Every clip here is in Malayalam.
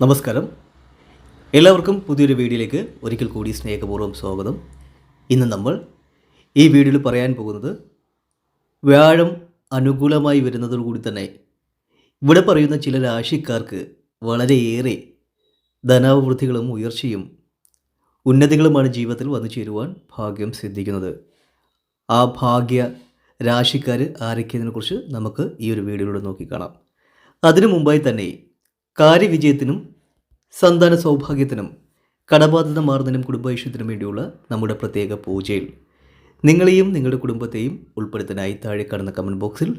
നമസ്കാരം. എല്ലാവർക്കും പുതിയൊരു വീഡിയോയിലേക്ക് ഒരിക്കൽ കൂടി സ്നേഹപൂർവം സ്വാഗതം. ഇന്ന് നമ്മൾ ഈ വീഡിയോയിൽ പറയാൻ പോകുന്നത് വ്യാഴം അനുകൂലമായി വരുന്നതോടുകൂടി തന്നെ ഇവിടെ പറയുന്ന ചില രാശിക്കാർക്ക് വളരെയേറെ ധനാഭിവൃദ്ധികളും ഉയർച്ചയും ഉന്നതികളുമാണ് ജീവിതത്തിൽ വന്നു ചേരുവാൻ ഭാഗ്യം സിദ്ധിക്കുന്നത്. ആ ഭാഗ്യ രാശിക്കാർ ആരൊക്കെയെന്നതിനെക്കുറിച്ച് നമുക്ക് ഈ ഒരു വീഡിയോയിലൂടെ നോക്കിക്കാണാം. അതിനു മുമ്പായി തന്നെ കാര്യവിജയത്തിനും സന്താന സൗഭാഗ്യത്തിനും കടബാധ്യത മാറുന്നതിനും കുടുംബൈശ്വര്യത്തിനും വേണ്ടിയുള്ള നമ്മുടെ പ്രത്യേക പൂജയിൽ നിങ്ങളെയും നിങ്ങളുടെ കുടുംബത്തെയും ഉൾപ്പെടുത്താനായി താഴെ കാണുന്ന കമന്റ് ബോക്സിൽ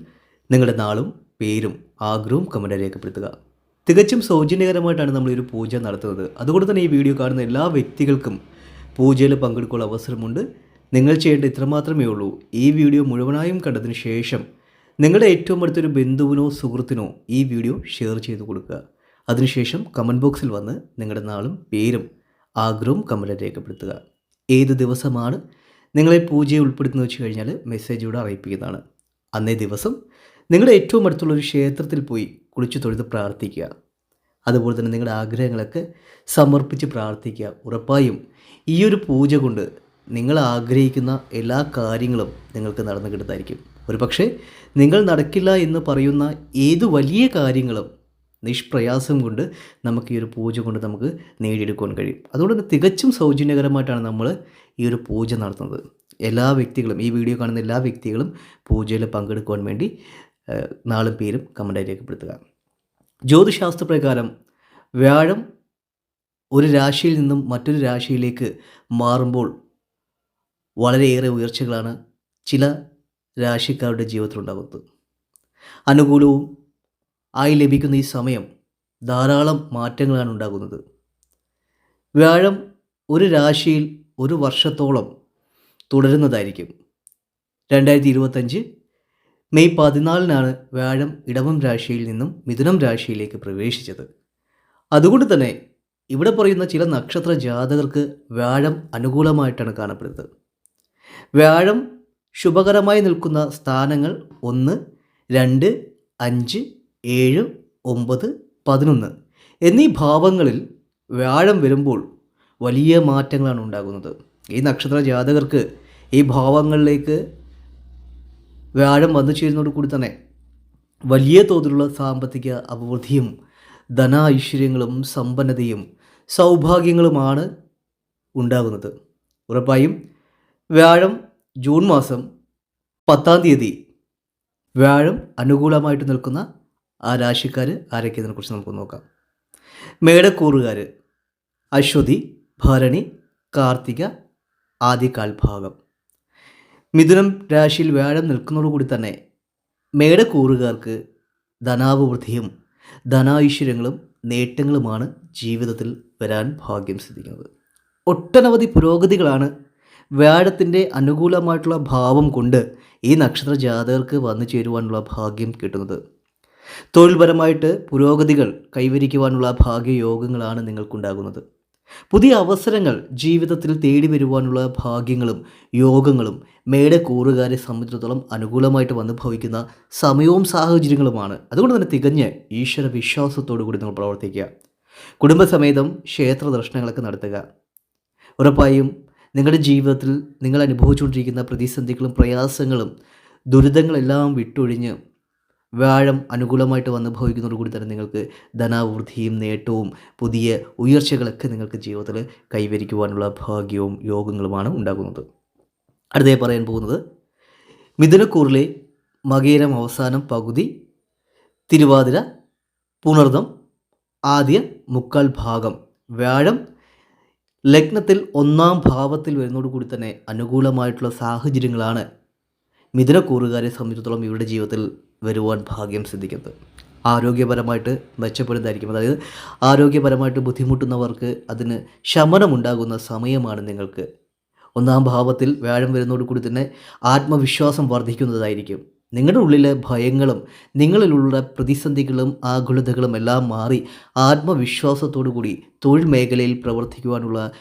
നിങ്ങളുടെ നാളും പേരും ആഗ്രഹവും കമന്റ് രേഖപ്പെടുത്തുക. തികച്ചും സൗജന്യകരമായിട്ടാണ് നമ്മൾ ഒരു പൂജ നടത്തുന്നത്. അതുകൊണ്ട് തന്നെ ഈ വീഡിയോ കാണുന്ന എല്ലാ വ്യക്തികൾക്കും പൂജയിൽ പങ്കെടുക്കാനുള്ള അവസരമുണ്ട്. നിങ്ങൾ ചെയ്യേണ്ട ഇത്രമാത്രമേ ഉള്ളൂ. ഈ വീഡിയോ മുഴുവനായും കണ്ടതിന് ശേഷം നിങ്ങളുടെ ഏറ്റവും അടുത്തൊരു ബന്ധുവിനോ സുഹൃത്തിനോ ഈ വീഡിയോ ഷെയർ ചെയ്ത് കൊടുക്കുക. അതിനുശേഷം കമന്റ് ബോക്സിൽ വന്ന് നിങ്ങളുടെ നാളും പേരും ആഗ്രഹവും കമന്റ് രേഖപ്പെടുത്തുക. ഏത് ദിവസമാണ് നിങ്ങളെ പൂജയെ ഉൾപ്പെടുത്തുന്ന വെച്ച് കഴിഞ്ഞാൽ മെസ്സേജിലൂടെ അറിയിപ്പിക്കുന്നതാണ്. അന്നേ ദിവസം നിങ്ങളുടെ ഏറ്റവും അടുത്തുള്ള ഒരു ക്ഷേത്രത്തിൽ പോയി കുളിച്ചു തൊഴുത് പ്രാർത്ഥിക്കുക. അതുപോലെ തന്നെ നിങ്ങളുടെ ആഗ്രഹങ്ങളൊക്കെ സമർപ്പിച്ച് പ്രാർത്ഥിക്കുക. ഉറപ്പായും ഈ ഒരു പൂജ കൊണ്ട് നിങ്ങൾ ആഗ്രഹിക്കുന്ന എല്ലാ കാര്യങ്ങളും നിങ്ങൾക്ക് നടന്നു കിട്ടുന്നതായിരിക്കും. ഒരു പക്ഷേ നിങ്ങൾ നടക്കില്ല എന്ന് പറയുന്ന ഏത് വലിയ കാര്യങ്ങളും നിഷ്പ്രയാസം കൊണ്ട് നമുക്ക് ഈ ഒരു പൂജ കൊണ്ട് നമുക്ക് നേടിയെടുക്കാൻ കഴിയും. അതുകൊണ്ട് തന്നെ തികച്ചും സൗജന്യകരമായിട്ടാണ് നമ്മൾ ഈ ഒരു പൂജ നടത്തുന്നത്. എല്ലാ വ്യക്തികളും ഈ വീഡിയോ കാണുന്ന എല്ലാ വ്യക്തികളും പൂജയിൽ പങ്കെടുക്കുവാൻ വേണ്ടി നാളും പേരും കമന്റായി രേഖപ്പെടുത്തുക. ജ്യോതിശാസ്ത്രപ്രകാരം വ്യാഴം ഒരു രാശിയിൽ നിന്നും മറ്റൊരു രാശിയിലേക്ക് മാറുമ്പോൾ വളരെയേറെ ഉയർച്ചകളാണ് ചില രാശിക്കാരുടെ ജീവിതത്തിലുണ്ടാകുന്നത്. അനുകൂലവും ആയി ലഭിക്കുന്ന ഈ സമയം ധാരാളം മാറ്റങ്ങളാണ് ഉണ്ടാകുന്നത്. വ്യാഴം ഒരു രാശിയിൽ ഒരു വർഷത്തോളം തുടരുന്നതായിരിക്കും. രണ്ടായിരത്തി ഇരുപത്തഞ്ച് മെയ് പതിനാലിനാണ് വ്യാഴം ഇടവം രാശിയിൽ നിന്നും മിഥുനം രാശിയിലേക്ക് പ്രവേശിച്ചത്. അതുകൊണ്ട് തന്നെ ഇവിടെ പറയുന്ന ചില നക്ഷത്ര ജാതകർക്ക് വ്യാഴം അനുകൂലമായിട്ടാണ് കാണപ്പെടുന്നത്. വ്യാഴം ശുഭകരമായി നിൽക്കുന്ന സ്ഥാനങ്ങൾ ഒന്ന് രണ്ട് അഞ്ച് ഏഴ് ഒമ്പത് പതിനൊന്ന് എന്നീ ഭാവങ്ങളിൽ വ്യാഴം വരുമ്പോൾ വലിയ മാറ്റങ്ങളാണ് ഉണ്ടാകുന്നത്. ഈ നക്ഷത്ര ജാതകർക്ക് ഈ ഭാവങ്ങളിലേക്ക് വ്യാഴം വന്നു ചേരുന്നതോട് കൂടി തന്നെ വലിയ തോതിലുള്ള സാമ്പത്തിക അഭിവൃദ്ധിയും ധന ഐശ്വര്യങ്ങളും സമ്പന്നതയും സൗഭാഗ്യങ്ങളുമാണ് ഉണ്ടാകുന്നത്. ഉറപ്പായും വ്യാഴം ജൂൺ മാസം പത്താം തീയതി വ്യാഴം അനുകൂലമായിട്ട് നിൽക്കുന്ന ആ രാശിക്കാർ ആരൊക്കെയതിനെക്കുറിച്ച് നമുക്ക് നോക്കാം. മേടക്കൂറുകാർ അശ്വതി ഭരണി കാർത്തിക ആദ്യകാൽ ഭാഗം മിഥുനം രാശിയിൽ വ്യാഴം നിൽക്കുന്നതോടുകൂടി തന്നെ മേടക്കൂറുകാർക്ക് ധനാഭിവൃദ്ധിയും ധനാഐശ്വര്യങ്ങളും നേട്ടങ്ങളുമാണ് ജീവിതത്തിൽ വരാൻ ഭാഗ്യം സിദ്ധിക്കുന്നത്. ഒട്ടനവധി പുരോഗതികളാണ് വ്യാഴത്തിന്റെ അനുകൂലമായിട്ടുള്ള ഭാവം കൊണ്ട് ഈ നക്ഷത്ര ജാതകർക്ക് വന്നു ചേരുവാനുള്ള ഭാഗ്യം കിട്ടുന്നത്. തൊഴിൽപരമായിട്ട് പുരോഗതികൾ കൈവരിക്കുവാനുള്ള ഭാഗ്യയോഗങ്ങളാണ് നിങ്ങൾക്കുണ്ടാകുന്നത്. പുതിയ അവസരങ്ങൾ ജീവിതത്തിൽ തേടി വരുവാനുള്ള ഭാഗ്യങ്ങളും യോഗങ്ങളും മേടക്കൂറുകാരെ സംബന്ധിച്ചിടത്തോളം അനുകൂലമായിട്ട് വന്ന് ഭവിക്കുന്ന സമയവും സാഹചര്യങ്ങളുമാണ്. അതുകൊണ്ട് തന്നെ തികഞ്ഞ് ഈശ്വര വിശ്വാസത്തോടു കൂടി നിങ്ങൾ പ്രവർത്തിക്കുക. കുടുംബസമേതം ക്ഷേത്ര ദർശനങ്ങളൊക്കെ നടത്തുക. ഉറപ്പായും നിങ്ങളുടെ ജീവിതത്തിൽ നിങ്ങൾ അനുഭവിച്ചുകൊണ്ടിരിക്കുന്ന പ്രതിസന്ധികളും പ്രയാസങ്ങളും ദുരിതങ്ങളെല്ലാം വിട്ടൊഴിഞ്ഞ് വ്യാഴം അനുകൂലമായിട്ട് വന്ന് ഭവിക്കുന്നതോടുകൂടി തന്നെ നിങ്ങൾക്ക് ധനാവൃദ്ധിയും നേട്ടവും പുതിയ ഉയർച്ചകളൊക്കെ നിങ്ങൾക്ക് ജീവിതത്തിൽ കൈവരിക്കുവാനുള്ള ഭാഗ്യവും യോഗങ്ങളുമാണ് ഉണ്ടാകുന്നത്. അടുത്തേ പറയാൻ പോകുന്നത് മിഥുനക്കൂറിലെ മകേരം അവസാനം പകുതി തിരുവാതിര പുണർദം ആദ്യ മുക്കാൽ ഭാഗം. വ്യാഴം ലഗ്നത്തിൽ ഒന്നാം ഭാവത്തിൽ വരുന്നതോടുകൂടി തന്നെ അനുകൂലമായിട്ടുള്ള സാഹചര്യങ്ങളാണ് മിഥുനക്കൂറുകാരെ സംബന്ധിച്ചിടത്തോളം ഇവരുടെ ജീവിതത്തിൽ വരുവാൻ ഭാഗ്യം സിദ്ധിക്കുന്നത് ആരോഗ്യപരമായിട്ട് മെച്ചപ്പെടുന്നതായിരിക്കും. അതായത് ആരോഗ്യപരമായിട്ട് ബുദ്ധിമുട്ടുന്നവർക്ക് അതിന് ശമനമുണ്ടാകുന്ന സമയമാണ് നിങ്ങൾക്ക്. ഒന്നാം ഭാവത്തിൽ വ്യാഴം വരുന്നതോടുകൂടി തന്നെ ആത്മവിശ്വാസം വർദ്ധിക്കുന്നതായിരിക്കും. നിങ്ങളുടെ ഉള്ളിലെ ഭയങ്ങളും നിങ്ങളിലുള്ള പ്രതിസന്ധികളും ആകുലതകളും എല്ലാം മാറി ആത്മവിശ്വാസത്തോടു കൂടി തൊഴിൽ മേഖലയിൽ പ്രവർത്തിക്കുവാനുള്ള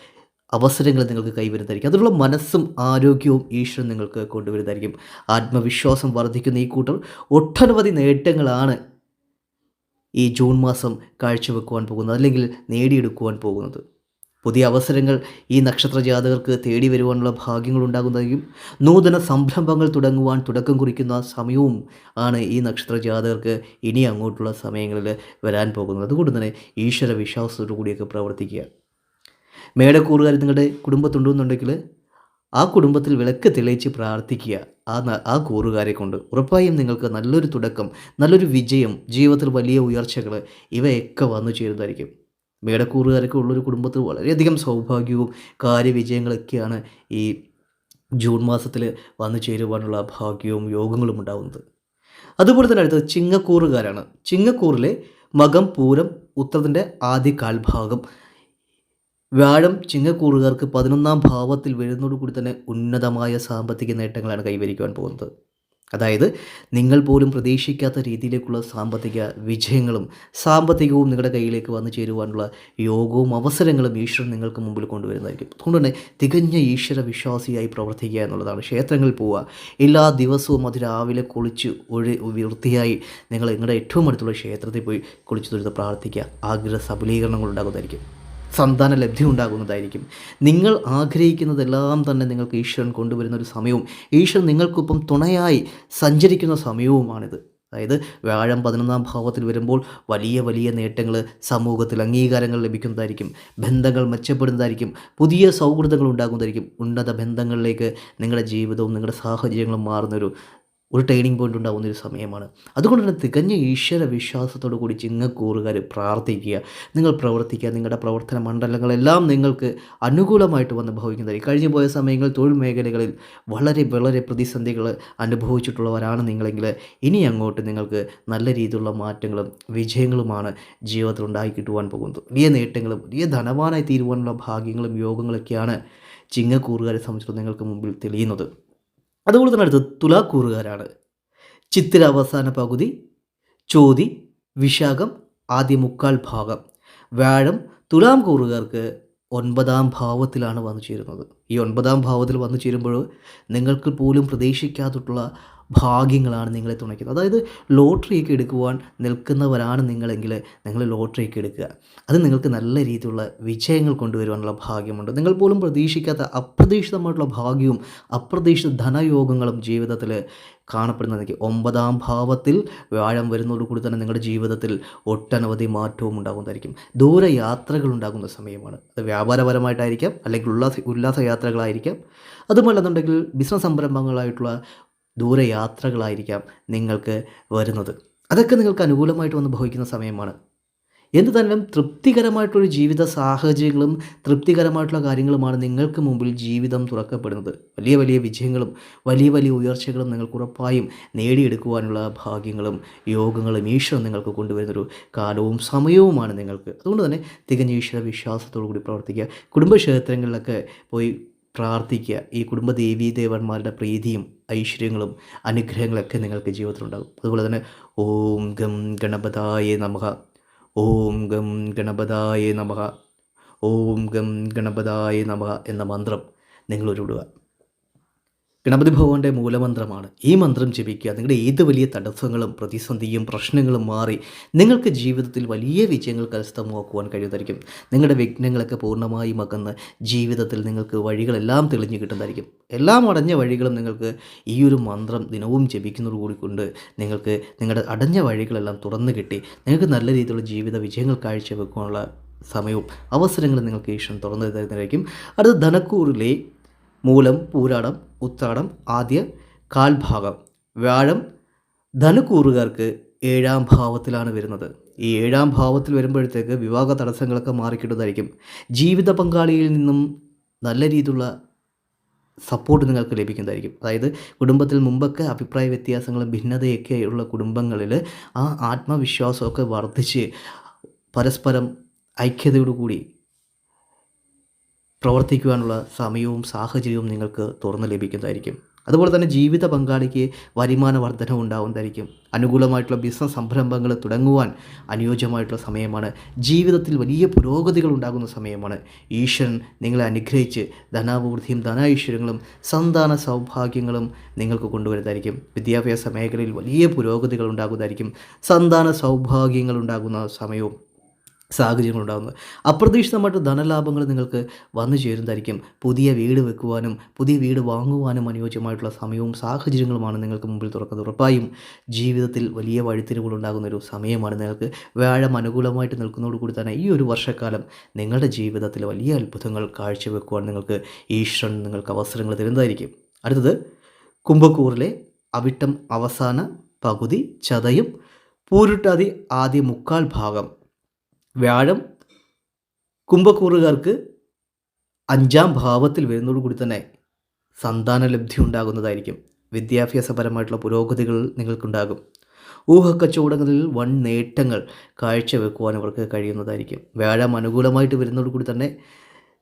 അവസരങ്ങൾ നിങ്ങൾക്ക് കൈവരുന്നതായിരിക്കും. അതിനുള്ള മനസ്സും ആരോഗ്യവും ഈശ്വരൻ നിങ്ങൾക്ക് കൊണ്ടുവരുന്നതായിരിക്കും. ആത്മവിശ്വാസം വർദ്ധിക്കുന്ന ഈ കൂട്ടർ ഒട്ടനവധി നേട്ടങ്ങളാണ് ഈ ജൂൺ മാസം കാഴ്ചവെക്കുവാൻ പോകുന്നത് അല്ലെങ്കിൽ നേടിയെടുക്കുവാൻ പോകുന്നത്. പുതിയ അവസരങ്ങൾ ഈ നക്ഷത്ര ജാതകർക്ക് തേടി വരുവാനുള്ള ഭാഗ്യങ്ങൾ ഉണ്ടാകുന്നതായിരിക്കും. നൂതന സംരംഭങ്ങൾ തുടങ്ങുവാൻ തുടക്കം കുറിക്കുന്ന സമയവും ആണ് ഈ നക്ഷത്ര ജാതകർക്ക് ഇനി അങ്ങോട്ടുള്ള സമയങ്ങളിൽ വരാൻ പോകുന്നത്. അതുകൊണ്ട് തന്നെ ഈശ്വര വിശ്വാസത്തോടു കൂടിയൊക്കെ പ്രവർത്തിക്കുക. മേടക്കൂറുകാർ നിങ്ങളുടെ കുടുംബത്തുണ്ടെന്നുണ്ടെങ്കിൽ ആ കുടുംബത്തിൽ വിളക്ക് തെളിയിച്ച് പ്രാർത്ഥിക്കുക. ആ ആ കൂറുകാരെ കൊണ്ട് ഉറപ്പായും നിങ്ങൾക്ക് നല്ലൊരു തുടക്കം നല്ലൊരു വിജയം ജീവിതത്തിൽ വലിയ ഉയർച്ചകൾ ഇവയൊക്കെ വന്നു ചേരുന്നതായിരിക്കും. മേടക്കൂറുകാരൊക്കെ ഉള്ളൊരു കുടുംബത്തിൽ വളരെയധികം സൗഭാഗ്യവും കാര്യവിജയങ്ങളൊക്കെയാണ് ഈ ജൂൺ മാസത്തിൽ വന്നു ചേരുവാനുള്ള ഭാഗ്യവും യോഗങ്ങളും ഉണ്ടാകുന്നത് അതുപോലെ തന്നെ അടുത്തത് ചിങ്ങക്കൂറുകാരാണ്. ചിങ്ങക്കൂറിലെ മകം പൂരം ഉത്തരത്തിന്റെ ആദ്യ കാൽഭാഗം വ്യാഴം ചിങ്ങക്കൂറുകാർക്ക് പതിനൊന്നാം ഭാവത്തിൽ വരുന്നതോടുകൂടി തന്നെ ഉന്നതമായ സാമ്പത്തിക നേട്ടങ്ങളാണ് കൈവരിക്കുവാൻ പോകുന്നത്. അതായത് നിങ്ങൾ പോലും പ്രതീക്ഷിക്കാത്ത രീതിയിലേക്കുള്ള സാമ്പത്തിക വിജയങ്ങളും സാമ്പത്തികവും നിങ്ങളുടെ കയ്യിലേക്ക് വന്നു ചേരുവാനുള്ള യോഗവും അവസരങ്ങളും ഈശ്വരൻ നിങ്ങൾക്ക് മുമ്പിൽ കൊണ്ടുവരുന്നതായിരിക്കും. അതുകൊണ്ട് തന്നെ തികഞ്ഞ ഈശ്വര വിശ്വാസിയായി പ്രവർത്തിക്കുക എന്നുള്ളതാണ് ക്ഷേത്രങ്ങളിൽ പോവുക. എല്ലാ ദിവസവും അത് രാവിലെ കുളിച്ച് ഒഴി വൃത്തിയായി നിങ്ങൾ നിങ്ങളുടെ ഏറ്റവും അടുത്തുള്ള ക്ഷേത്രത്തിൽ പോയി കുളിച്ചു തൊഴുത് പ്രാർത്ഥിക്കുക. ആഗ്രഹ സബലീകരണങ്ങൾ ഉണ്ടാകുന്നതായിരിക്കും. സന്താന ലബ്ധി ഉണ്ടാകുന്നതായിരിക്കും. നിങ്ങൾ ആഗ്രഹിക്കുന്നതെല്ലാം തന്നെ നിങ്ങൾക്ക് ഈശ്വരൻ കൊണ്ടുവരുന്ന ഒരു സമയവും ഈശ്വരൻ നിങ്ങൾക്കൊപ്പം തുണയായി സഞ്ചരിക്കുന്ന സമയവുമാണിത്. അതായത് വ്യാഴം പതിനൊന്നാം ഭാവത്തിൽ വരുമ്പോൾ വലിയ വലിയ നേട്ടങ്ങൾ സമൂഹത്തിൽ അംഗീകാരങ്ങൾ ലഭിക്കുന്നതായിരിക്കും ബന്ധങ്ങൾ മെച്ചപ്പെടുന്നതായിരിക്കും പുതിയ സൗഹൃദങ്ങൾ ഉണ്ടാകുന്നതായിരിക്കും. ഉന്നത ബന്ധങ്ങളിലേക്ക് നിങ്ങളുടെ ജീവിതവും നിങ്ങളുടെ സാഹചര്യങ്ങളും മാറുന്നൊരു ഒരു ടേണിംഗ് പോയിന്റ് ഉണ്ടാകുന്ന ഒരു സമയമാണ്. അതുകൊണ്ട് തന്നെ തികഞ്ഞ ഈശ്വര വിശ്വാസത്തോടു കൂടി ചിങ്ങക്കൂറുകാർ പ്രാർത്ഥിക്കുക നിങ്ങൾ പ്രവർത്തിക്കുക നിങ്ങളുടെ പ്രവർത്തന മണ്ഡലങ്ങളെല്ലാം നിങ്ങൾക്ക് അനുകൂലമായിട്ട് വന്ന് ഭവിക്കുന്നതായി. കഴിഞ്ഞു പോയ സമയങ്ങളിൽ തൊഴിൽ മേഖലകളിൽ വളരെ വളരെ പ്രതിസന്ധികൾ അനുഭവിച്ചിട്ടുള്ളവരാണ് നിങ്ങളെങ്കിൽ ഇനി അങ്ങോട്ട് നിങ്ങൾക്ക് നല്ല രീതിയിലുള്ള മാറ്റങ്ങളും വിജയങ്ങളുമാണ് ജീവിതത്തിൽ ഉണ്ടായി കിട്ടുവാൻ പോകുന്നത്. വലിയ നേട്ടങ്ങളും വലിയ ധനവാനായി തീരുവാനുള്ള ഭാഗ്യങ്ങളും യോഗങ്ങളൊക്കെയാണ് ചിങ്ങക്കൂറുകാരെ സംബന്ധിച്ചിടത്തോളം നിങ്ങൾക്ക് മുമ്പിൽ തെളിയുന്നത്. അതുപോലെ തന്നെ അടുത്തത് തുലാക്കൂറുകാരാണ്. ചിത്തിര അവസാന പകുതി ചോതി വിശാഖം ആദ്യ മുക്കാൽ ഭാഗം. വ്യാഴം തുലാം കൂറുകാർക്ക് ഒൻപതാം ഭാവത്തിലാണ് വന്നു ചേരുന്നത് ഈ ഒൻപതാം ഭാവത്തിൽ വന്നു ചേരുമ്പോൾ നിങ്ങൾക്ക് പോലും പ്രതീക്ഷിക്കാത്തിട്ടുള്ള ഭാഗ്യങ്ങളാണ് നിങ്ങളെ തുണയ്ക്കുന്നത്. അതായത് ലോട്ടറിയൊക്കെ എടുക്കുവാൻ നിൽക്കുന്നവരാണ് നിങ്ങളെങ്കിൽ നിങ്ങൾ ലോട്ടറിയൊക്കെ എടുക്കുക. അത് നിങ്ങൾക്ക് നല്ല രീതിയിലുള്ള വിജയങ്ങൾ കൊണ്ടുവരുവാനുള്ള ഭാഗ്യമുണ്ട്. നിങ്ങൾ പോലും പ്രതീക്ഷിക്കാത്ത അപ്രതീക്ഷിതമായിട്ടുള്ള ഭാഗ്യവും അപ്രതീക്ഷിത ധനയോഗങ്ങളും ജീവിതത്തിൽ കാണപ്പെടുന്നതായിരിക്കും ഒമ്പതാം ഭാവത്തിൽ വ്യാഴം വരുന്നതോടുകൂടി തന്നെ നിങ്ങളുടെ ജീവിതത്തിൽ ഒട്ടനവധി മാറ്റവും ഉണ്ടാകുന്നതായിരിക്കും. ദൂരയാത്രകൾ ഉണ്ടാകുന്ന സമയമാണ്. അത് വ്യാപാരപരമായിട്ടായിരിക്കാം അല്ലെങ്കിൽ ഉല്ലാസ ഉല്ലാസ യാത്രകളായിരിക്കാം അതുമല്ലെന്നുണ്ടെങ്കിൽ ബിസിനസ് സംരംഭങ്ങളായിട്ടുള്ള ദൂരയാത്രകളായിരിക്കാം നിങ്ങൾക്ക് വരുന്നത്. അതൊക്കെ നിങ്ങൾക്ക് അനുകൂലമായിട്ട് വന്ന് ഭവിക്കുന്ന സമയമാണ്. എന്ത് തന്നെ തൃപ്തികരമായിട്ടൊരു ജീവിത സാഹചര്യങ്ങളും തൃപ്തികരമായിട്ടുള്ള കാര്യങ്ങളുമാണ് നിങ്ങൾക്ക് മുമ്പിൽ ജീവിതം തുറക്കപ്പെടുന്നത്. വലിയ വലിയ വിജയങ്ങളും വലിയ വലിയ ഉയർച്ചകളും നിങ്ങൾക്ക് ഉറപ്പായും നേടിയെടുക്കുവാനുള്ള ഭാഗ്യങ്ങളും യോഗങ്ങളും ഈശ്വരം നിങ്ങൾക്ക് കൊണ്ടുവരുന്നൊരു കാലവും സമയവുമാണ് നിങ്ങൾക്ക്. അതുകൊണ്ട് തന്നെ തികഞ്ഞ ഈശ്വര വിശ്വാസത്തോടു കൂടി പ്രവർത്തിക്കുക കുടുംബക്ഷേത്രങ്ങളിലൊക്കെ പോയി പ്രാർത്ഥിക്കുക. ഈ കുടുംബ ദേവീ ദേവന്മാരുടെ പ്രീതിയും ഐശ്വര്യങ്ങളും അനുഗ്രഹങ്ങളൊക്കെ നിങ്ങൾക്ക് ജീവിതത്തിലുണ്ടാകും. അതുപോലെ തന്നെ ഓം ഗം ഗണപതായ നമഃ. ഓം ഗം ഗണപതായ നമഃ. ഓം ഗം ഗണപതായ നമഃ എന്ന മന്ത്രം നിങ്ങൾ ഉരുവിടുക ഗണപതി ഭഗവാന്റെ മൂലമന്ത്രമാണ്. ഈ മന്ത്രം ജപിക്കുക നിങ്ങളുടെ ഏത് വലിയ തടസ്സങ്ങളും പ്രതിസന്ധിയും പ്രശ്നങ്ങളും മാറി നിങ്ങൾക്ക് ജീവിതത്തിൽ വലിയ വിജയങ്ങൾ കരസ്ഥമാക്കുവാൻ കഴിയുന്നതായിരിക്കും. നിങ്ങളുടെ വിഘ്നങ്ങളൊക്കെ പൂർണമായും അകന്ന് ജീവിതത്തിൽ നിങ്ങൾക്ക് വഴികളെല്ലാം തെളിഞ്ഞു കിട്ടുന്നതായിരിക്കും. എല്ലാം അടഞ്ഞ വഴികളും നിങ്ങൾക്ക് ഈ ഒരു മന്ത്രം ദിനവും ജപിക്കുന്നത് കൂടി കൊണ്ട് നിങ്ങൾക്ക് നിങ്ങളുടെ അടഞ്ഞ വഴികളെല്ലാം തുറന്നു കിട്ടി. നിങ്ങൾക്ക് നല്ല രീതിയിലുള്ള ജീവിത വിജയങ്ങൾ കാഴ്ചവെക്കാനുള്ള സമയവും അവസരങ്ങളും നിങ്ങൾക്ക് ഈശ്വരൻ തുറന്നു തരുന്നതായിരിക്കും. അടുത്ത ധനക്കൂറിലെ മൂലം പൂരാടം ഉത്രാടം ആദ്യ കാൽഭാഗം. വ്യാഴം ധനുക്കൂറുകാർക്ക് ഏഴാം ഭാവത്തിലാണ് വരുന്നത്. ഈ ഏഴാം ഭാവത്തിൽ വരുമ്പോഴത്തേക്ക് വിവാഹ തടസ്സങ്ങളൊക്കെ മാറിക്കിട്ടുന്നതായിരിക്കും. ജീവിത പങ്കാളിയിൽ നിന്നും നല്ല രീതിയിലുള്ള സപ്പോർട്ട് നിങ്ങൾക്ക് ലഭിക്കുന്നതായിരിക്കും. അതായത് കുടുംബത്തിൽ മുമ്പൊക്കെ അഭിപ്രായ വ്യത്യാസങ്ങളും ഭിന്നതയൊക്കെ ഉള്ള കുടുംബങ്ങളിൽ ആ ആത്മവിശ്വാസമൊക്കെ വർദ്ധിച്ച് പരസ്പരം ഐക്യതയോടുകൂടി പ്രവർത്തിക്കുവാനുള്ള സമയവും സാഹചര്യവും നിങ്ങൾക്ക് തുറന്നു ലഭിക്കുന്നതായിരിക്കും. അതുപോലെ തന്നെ ജീവിത പങ്കാളിക്ക് വരുമാന വർധന ഉണ്ടാവുന്നതായിരിക്കും അനുകൂലമായിട്ടുള്ള ബിസിനസ് സംരംഭങ്ങൾ തുടങ്ങുവാൻ അനുയോജ്യമായിട്ടുള്ള സമയമാണ്. ജീവിതത്തിൽ വലിയ പുരോഗതികൾ ഉണ്ടാകുന്ന സമയമാണ്. ഈശ്വരൻ നിങ്ങളെ അനുഗ്രഹിച്ച് ധനാഭിവൃദ്ധിയും ധനാഐശ്വര്യങ്ങളും സന്താന സൗഭാഗ്യങ്ങളും നിങ്ങൾക്ക് കൊണ്ടുവരുന്നതായിരിക്കും. വിദ്യാഭ്യാസ മേഖലയിൽ വലിയ പുരോഗതികൾ ഉണ്ടാകുന്നതായിരിക്കും. സന്താന സൗഭാഗ്യങ്ങൾ ഉണ്ടാകുന്ന സമയവും സാഹചര്യങ്ങൾ ഉണ്ടാകുന്നത് അപ്രതീക്ഷിതമായിട്ട് ധനലാഭങ്ങൾ നിങ്ങൾക്ക് വന്നു ചേരുന്നതായിരിക്കും. പുതിയ വീട് വെക്കുവാനും പുതിയ വീട് വാങ്ങുവാനും അനുയോജ്യമായിട്ടുള്ള സമയവും സാഹചര്യങ്ങളുമാണ് നിങ്ങൾക്ക് മുമ്പിൽ തുറക്കുന്നത്. ഉറപ്പായും ജീവിതത്തിൽ വലിയ വഴിത്തിരിവുകൾ ഉണ്ടാകുന്ന ഒരു സമയമാണ് നിങ്ങൾക്ക്. വ്യാഴം അനുകൂലമായിട്ട് നിൽക്കുന്നതോടുകൂടി തന്നെ ഈ ഒരു വർഷക്കാലം നിങ്ങളുടെ ജീവിതത്തിൽ വലിയ അത്ഭുതങ്ങൾ കാഴ്ചവെക്കുവാൻ നിങ്ങൾക്ക് ഈശ്വരൻ നിങ്ങൾക്ക് അവസരങ്ങൾ തരുന്നതായിരിക്കും. അടുത്തത് കുംഭക്കൂറിലെ അവിട്ടം അവസാന പകുതി ചതയും പൂരുട്ടാതി ആദ്യ മുക്കാൽ ഭാഗം. വ്യാഴം കുംഭക്കൂറുകാർക്ക് അഞ്ചാം ഭാവത്തിൽ വരുന്നതോടുകൂടി തന്നെ സന്താനലബ്ധി ഉണ്ടാകുന്നതായിരിക്കും. വിദ്യാഭ്യാസപരമായിട്ടുള്ള പുരോഗതികൾ നിങ്ങൾക്കുണ്ടാകും. ഊഹക്കച്ചവടങ്ങളിൽ വൻ നേട്ടങ്ങൾ കാഴ്ചവെക്കുവാൻ അവർക്ക് കഴിയുന്നതായിരിക്കും. വ്യാഴം അനുകൂലമായിട്ട് വരുന്നതോടുകൂടി തന്നെ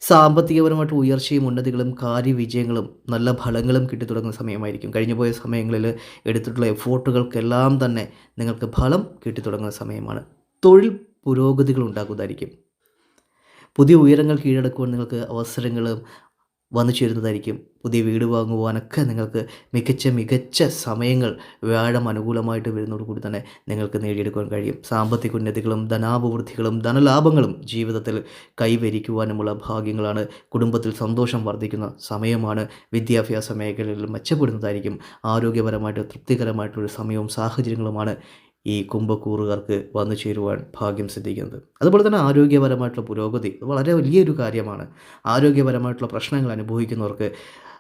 സാമ്പത്തികപരമായിട്ട് ഉയർച്ചയും ഉന്നതികളും കാര്യവിജയങ്ങളും നല്ല ഫലങ്ങളും കിട്ടി തുടങ്ങുന്ന സമയമായിരിക്കും. കഴിഞ്ഞുപോയ സമയങ്ങളിൽ എടുത്തിട്ടുള്ള എഫോർട്ടുകൾക്കെല്ലാം തന്നെ നിങ്ങൾക്ക് ഫലം കിട്ടിത്തുടങ്ങുന്ന സമയമാണ്. തൊഴിൽ പുരോഗതികൾ ഉണ്ടാക്കുന്നതായിരിക്കും പുതിയ ഉയരങ്ങൾ കീഴടക്കുവാൻ നിങ്ങൾക്ക് അവസരങ്ങൾ വന്നു ചേരുന്നതായിരിക്കും. പുതിയ വീട് വാങ്ങുവാനൊക്കെ നിങ്ങൾക്ക് മികച്ച മികച്ച സമയങ്ങൾ വ്യാഴം അനുകൂലമായിട്ട് വരുന്നതോടുകൂടി തന്നെ നിങ്ങൾക്ക് നേടിയെടുക്കാൻ കഴിയും. സാമ്പത്തിക ഉന്നതികളും ധനാഭിവൃദ്ധികളും ധനലാഭങ്ങളും ജീവിതത്തിൽ കൈവരിക്കുവാനുമുള്ള ഭാഗ്യങ്ങളാണ്. കുടുംബത്തിൽ സന്തോഷം വർദ്ധിക്കുന്ന സമയമാണ്. വിദ്യാഭ്യാസ മേഖലയിൽ മെച്ചപ്പെടുന്നതായിരിക്കും. ആരോഗ്യപരമായിട്ട് തൃപ്തികരമായിട്ടുള്ള സമയവും സാഹചര്യങ്ങളുമാണ്. ഈ കുംഭക്കൂറുകാർക്ക് വന്നു ചേരുവാൻ ഭാഗ്യം സിദ്ധിക്കുന്നത്. അതുപോലെ തന്നെ ആരോഗ്യപരമായിട്ടുള്ള പുരോഗതി വളരെ വലിയൊരു കാര്യമാണ്. ആരോഗ്യപരമായിട്ടുള്ള പ്രശ്നങ്ങൾ അനുഭവിക്കുന്നവർക്ക്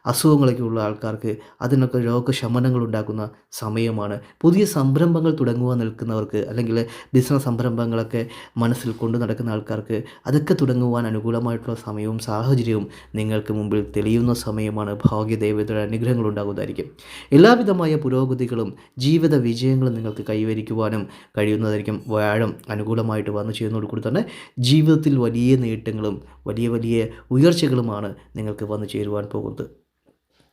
അസുഖങ്ങളൊക്കെ ഉള്ള ആൾക്കാർക്ക് അതിനൊക്കെ രോഗശമനങ്ങൾ ഉണ്ടാക്കുന്ന സമയമാണ്. പുതിയ സംരംഭങ്ങൾ തുടങ്ങുവാൻ നിൽക്കുന്നവർക്ക് അല്ലെങ്കിൽ ബിസിനസ് സംരംഭങ്ങളൊക്കെ മനസ്സിൽ കൊണ്ടു നടക്കുന്ന ആൾക്കാർക്ക് അതൊക്കെ തുടങ്ങുവാൻ അനുകൂലമായിട്ടുള്ള സമയവും സാഹചര്യവും നിങ്ങൾക്ക് മുമ്പിൽ തെളിയുന്ന സമയമാണ്. ഭാഗ്യദേവതയുടെ അനുഗ്രഹങ്ങൾ ഉണ്ടാകുന്നതായിരിക്കും. എല്ലാവിധമായ പുരോഗതികളും ജീവിത വിജയങ്ങളും നിങ്ങൾക്ക് കൈവരിക്കുവാനും കഴിയുന്നതായിരിക്കും. വ്യാഴം അനുകൂലമായിട്ട് വന്നു ചെയ്യുന്നതോടുകൂടി തന്നെ ജീവിതത്തിൽ വലിയ നേട്ടങ്ങളും വലിയ വലിയ ഉയർച്ചകളുമാണ് നിങ്ങൾക്ക് വന്നു ചേരുവാൻ പോകുന്നത്.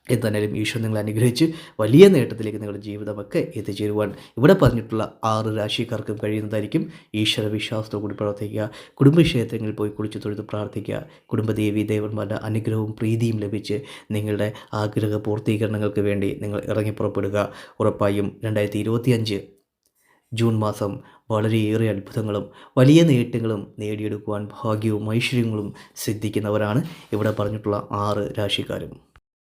എന്തായാലും ഈശ്വരൻ നിങ്ങൾ അനുഗ്രഹിച്ച് വലിയ നേട്ടത്തിലേക്ക് നിങ്ങളുടെ ജീവിതമൊക്കെ എത്തിച്ചേരുവാൻ ഇവിടെ പറഞ്ഞിട്ടുള്ള ആറ് രാശിക്കാർക്കും കഴിയുന്നതായിരിക്കും ഈശ്വര വിശ്വാസത്തോടുകൂടി പ്രവർത്തിക്കുക കുടുംബക്ഷേത്രങ്ങളിൽ പോയി കുളിച്ച് തൊഴുത് പ്രാർത്ഥിക്കുക. കുടുംബദേവി ദേവന്മാരുടെ അനുഗ്രഹവും പ്രീതിയും ലഭിച്ച് നിങ്ങളുടെ ആഗ്രഹ പൂർത്തീകരണങ്ങൾക്ക് വേണ്ടി നിങ്ങൾ ഇറങ്ങി പുറപ്പെടുക. ഉറപ്പായും രണ്ടായിരത്തി ഇരുപത്തിയഞ്ച് ജൂൺ മാസം വളരെയേറെ അത്ഭുതങ്ങളും വലിയ നേട്ടങ്ങളും നേടിയെടുക്കുവാൻ ഭാഗ്യവും ഐശ്വര്യങ്ങളും സിദ്ധിക്കുന്നവരാണ് ഇവിടെ പറഞ്ഞിട്ടുള്ള ആറ് രാശിക്കാരും.